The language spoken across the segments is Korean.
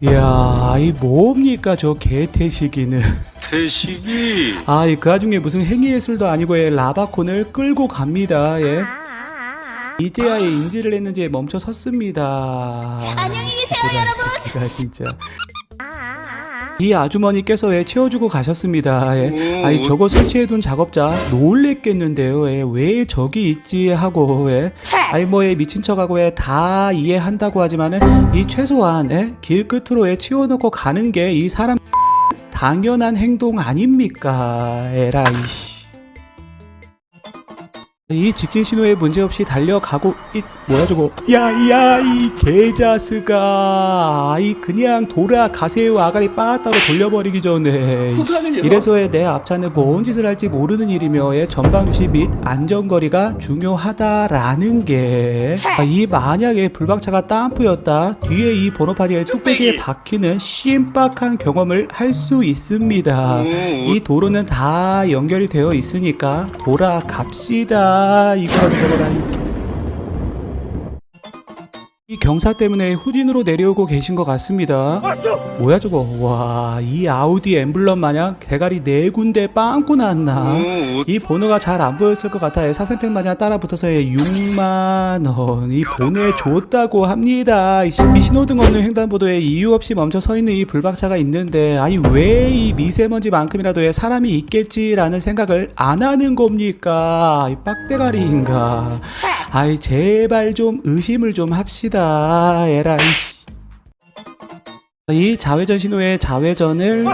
이야, 이 뭡니까 저 개태식이는. 태식이 아, 이 그 와중에 무슨 행위예술도 아니고 예, 라바콘을 끌고 갑니다. 예. 이제야 예, 인지를 했는지 멈춰 섰습니다. 안녕히 계세요, 여러분. 가 진짜. 이 아주머니께서 예, 채워주고 가셨습니다. 예. 오. 아니 저거 설치해둔 작업자 놀랬겠는데요. 예. 왜 저기 있지 하고 예. 아니 뭐에 미친 척하고 예, 다 이해한다고 하지만은 이 최소한 예, 길 끝으로 예, 치워놓고 가는 게 이 사람 당연한 행동 아닙니까? 에라이 씨. 이 직진 신호에 문제없이 달려가고 이 뭐야 저거? 야야 이 개자스가. 아이 그냥 돌아가세요. 아가리 빠따로 돌려버리기 전에. 이래서의 내 앞차는 뭔 짓을 할지 모르는 일이며 의 전방 주시 및 안전거리가 중요하다라는 게. 이 만약에 불박차가 땀프였다. 뒤에 이 번호판이 뚝배기에 박히는 심박한 경험을 할 수 있습니다. 오. 이 도로는 다 연결이 되어 있으니까 돌아갑시다 이거라도 먹어라 이 경사 때문에 후진으로 내려오고 계신 것 같습니다. 뭐야 저거? 와 이 아우디 엠블럼 마냥 대가리 네 군데 빵꾸 났나? 오, 이 번호가 잘 안 보였을 것 같아 사생팩 마냥 따라 붙어서 6만 원. 이 보내줬다고 합니다. 이 시- 이 신호등 없는 횡단보도에 이유 없이 멈춰 서 있는 이 불박차가 있는데 아니 왜 이 미세먼지만큼이라도 사람이 있겠지라는 생각을 안 하는 겁니까? 이 빡대가리인가? 아이 제발 좀 의심을 좀 합시다 에라이 씨. 이 자회전 신호의 자회전을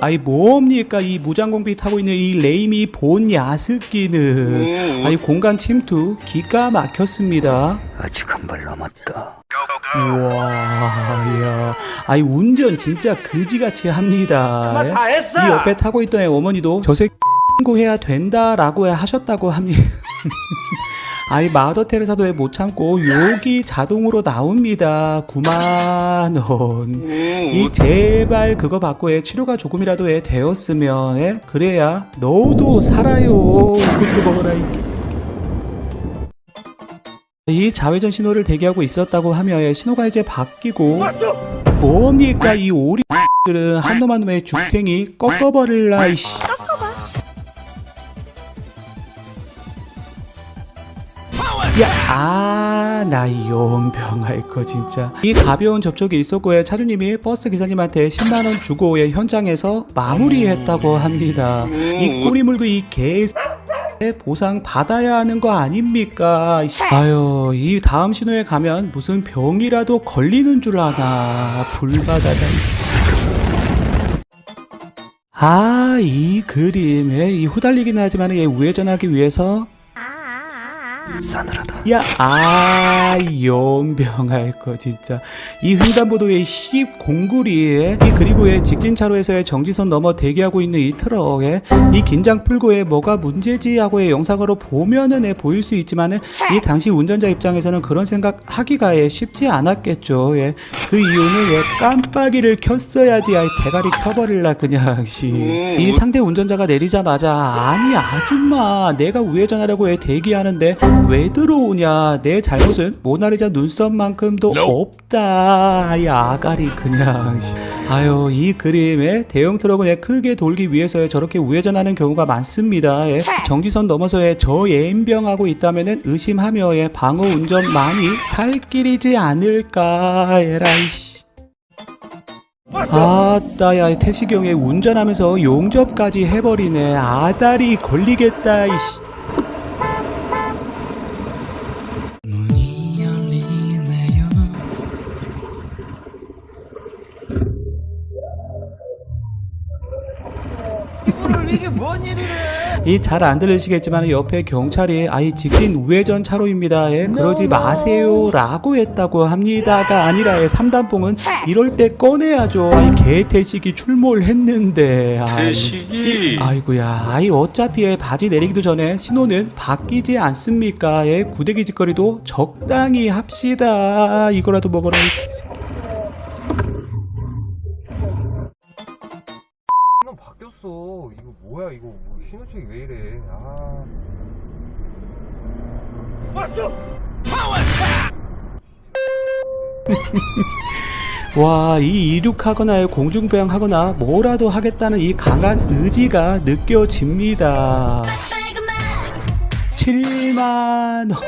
아이 뭡니까? 이 무장공비 타고 있는 이 레이미 본 야스키는. 오. 아이 공간 침투 기가 막혔습니다. 아직 한 발 남았다. 우와 야. 아이 운전 진짜 그지같이 합니다. 이 옆에 타고 있던 애 어머니도 저새 신고해야 된다라고 하셨다고 합니다 아이 마더 테레사도 못 참고 욕이 자동으로 나옵니다. 9만 원. 이 오, 제발 그거 받고 해 치료가 조금이라도 해 되었으면 예? 그래야 너도 살아요. 그것도 먹어라 이 개새끼. 이 자회전 신호를 대기하고 있었다고 하며 예, 신호가 이제 바뀌고 뭡니까 이 오리들은 한놈 한 놈의 죽탱이 꺾어버릴라 이씨 야, 아, 나 연병할 거 진짜. 이 가벼운 접촉이 있었고요. 차주님이 버스 기사님한테 10만 원 주고 예, 현장에서 마무리했다고 합니다. 이 꼬리 물고 이 개. 보상 받아야 하는 거 아닙니까? 아유, 이 다음 신호에 가면 무슨 병이라도 걸리는 줄 아나. 불바다다. 아, 이 그림에 이 후달리긴 하지만 얘 우회전하기 위해서 싸늘하다 야, 아, 연병할 거 진짜. 이 횡단보도의 10 공구리에 이 그리고의 직진차로에서의 정지선 넘어 대기하고 있는 이 트럭에 이 긴장 풀고의 뭐가 문제지 하고의 영상으로 보면은 애 보일 수 있지만은 이 당시 운전자 입장에서는 그런 생각 하기가 예, 쉽지 않았겠죠. 예. 그 이유는 예, 깜빡이를 켰어야지 아이 대가리 켜버릴라 그냥 씨. 이 상대 운전자가 내리자마자 아니 아줌마 내가 우회전하려고 해 대기하는데 왜 들어오냐? 내 잘못은 모나리자 눈썹만큼도 없다. 이 아가리 그냥 씨. 아유 이 그림에 대형 트럭은 예, 크게 돌기 위해서 저렇게 우회전하는 경우가 많습니다. 예. 정지선 넘어서의 저 예인병하고 있다면은 의심하며 예, 방어 운전 많이 살 길이지 않을까? 에라이씨. 아따야 태시경에 운전하면서 용접까지 해버리네. 아다리 걸리겠다 이씨 이 잘 안 들리시겠지만 옆에 경찰이 아이 직진 우회전 차로입니다. 예, 그러지 마세요라고 했다고 합니다가 아니라 예, 삼단봉은 이럴 때 꺼내야죠. 아이 개태식이 출몰했는데. 아이, 태식이 아이고야, 아이 어차피 예, 바지 내리기도 전에 신호는 바뀌지 않습니까? 예, 구데기 짓거리도 적당히 합시다. 이거라도 먹어라 이 개새 신호책이 왜 이래? 아. 와, 이 이륙하거나 공중부양하거나 뭐라도 하겠다는 이 강한 의지가 느껴집니다. 7만 원.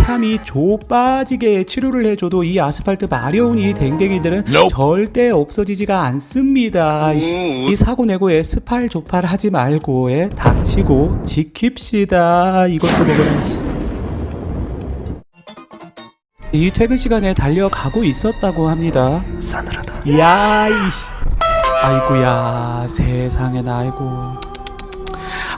참이 조 빠지게 치료를 해줘도 이 아스팔트 마려운 이 댕댕이들은 절대 없어지지가 않습니다. 이, 이 사고 내고에 스팔 조팔 하지 말고 에 닥치고 지킵시다. 이것도 먹어라. 씨. 이 퇴근 시간에 달려가고 있었다고 합니다. 싸늘하다. 이야 이씨 아이고야 세상에나 아이고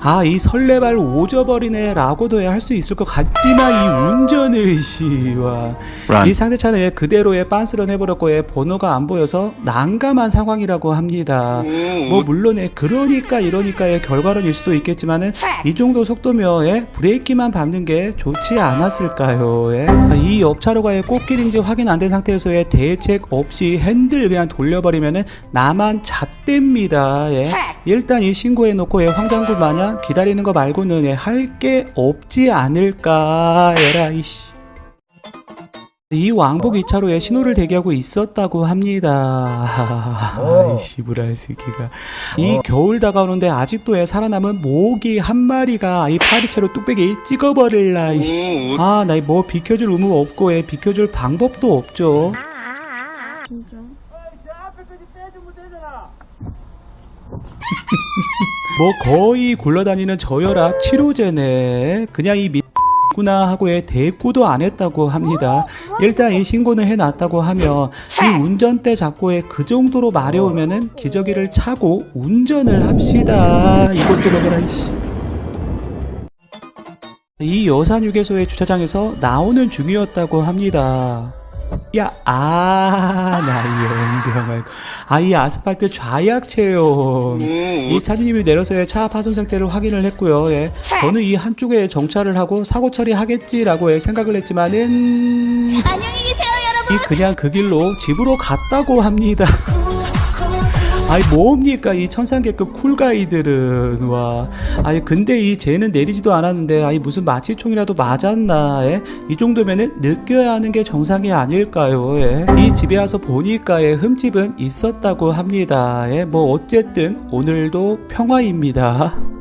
아 이 설레발 오져버리네 라고도 할 수 있을 것 같지만 이 운전을 씨와 란. 이 상대차는 그대로의 빤스런 해버렸고 의 번호가 안 보여서 난감한 상황이라고 합니다 뭐 물론 그러니까 이러니까의 결과론일 수도 있겠지만은 이 정도 속도면에 브레이키만 밟는 게 좋지 않았을까요? 예? 이 옆차로가의 꽃길인지 확인 안 된 상태에서의 대책 없이 핸들 그냥 돌려버리면은 나만 잣됩니다. 예? 일단 이 신고해 놓고 예, 황장구 마냥 기다리는 거 말고는 예, 할게 없지 않을까 에라 이씨. 이 왕복 2차로에 신호를 대기하고 있었다고 합니다. 아이씨, 브라스기가. 이 겨울 다가오는데 아직도 애 살아남은 모기 한 마리가 이 파리채로 뚝배기 찍어버릴라, 이씨. 아, 나 뭐 비켜줄 의무 없고, 애 비켜줄 방법도 없죠. 뭐 거의 굴러다니는 저혈압 치료제네. 그냥 이 미... 구나 하고의 대꾸도 안 했다고 합니다. 일단 이 신고는 해놨다고 하면 이 운전대 잡고에 그 정도로 마려우면은 기저귀를 차고 운전을 합시다. 이것도 먹어라 이씨. 이 여산 휴게소의 주차장에서 나오는 중이었다고 합니다. 야, 아, 나 연병할. 아, 이 아스팔트 좌약 체험. 이 차주님이 내려서의 차 파손 상태를 확인을 했고요. 예. 저는 이 한쪽에 정차를 하고 사고 처리하겠지라고 예, 생각을 했지만은 안녕히 계세요, 여러분. 이 그냥 그 길로 집으로 갔다고 합니다. 아이 뭡니까 이 천상계급 쿨가이들은 와 아이 근데 이 쟤는 내리지도 않았는데 아이 무슨 마취총이라도 맞았나 예? 이 정도면은 느껴야 하는 게 정상이 아닐까요 예? 이 집에 와서 보니까 예, 흠집은 있었다고 합니다 예? 뭐 어쨌든 오늘도 평화입니다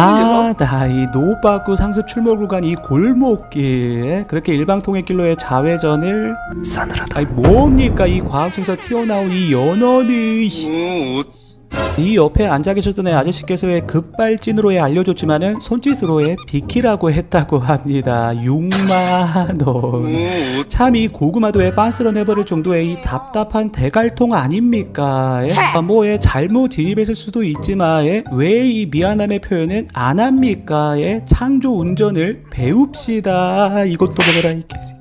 아, 나이 노빠꾸 상습 출몰 구간 이 골목길 그렇게 일방 통행길로의 자회전을 싸늘하다. 아이 뭡니까 이 과학책에서 튀어나온 이 연어는 씨. 이 옆에 앉아 계셨던 애 아저씨께서의 급발진으로의 알려줬지만은 손짓으로의 비키라고 했다고 합니다. 6만 원. 참 이 고구마도에 빤스런 해버릴 정도의 이 답답한 대갈통 아닙니까? 예? 아, 뭐에 잘못 진입했을 수도 있지만 예? 왜이 미안함의 표현은 안 합니까? 예? 창조 운전을 배웁시다. 이것도 먹어라 이 개새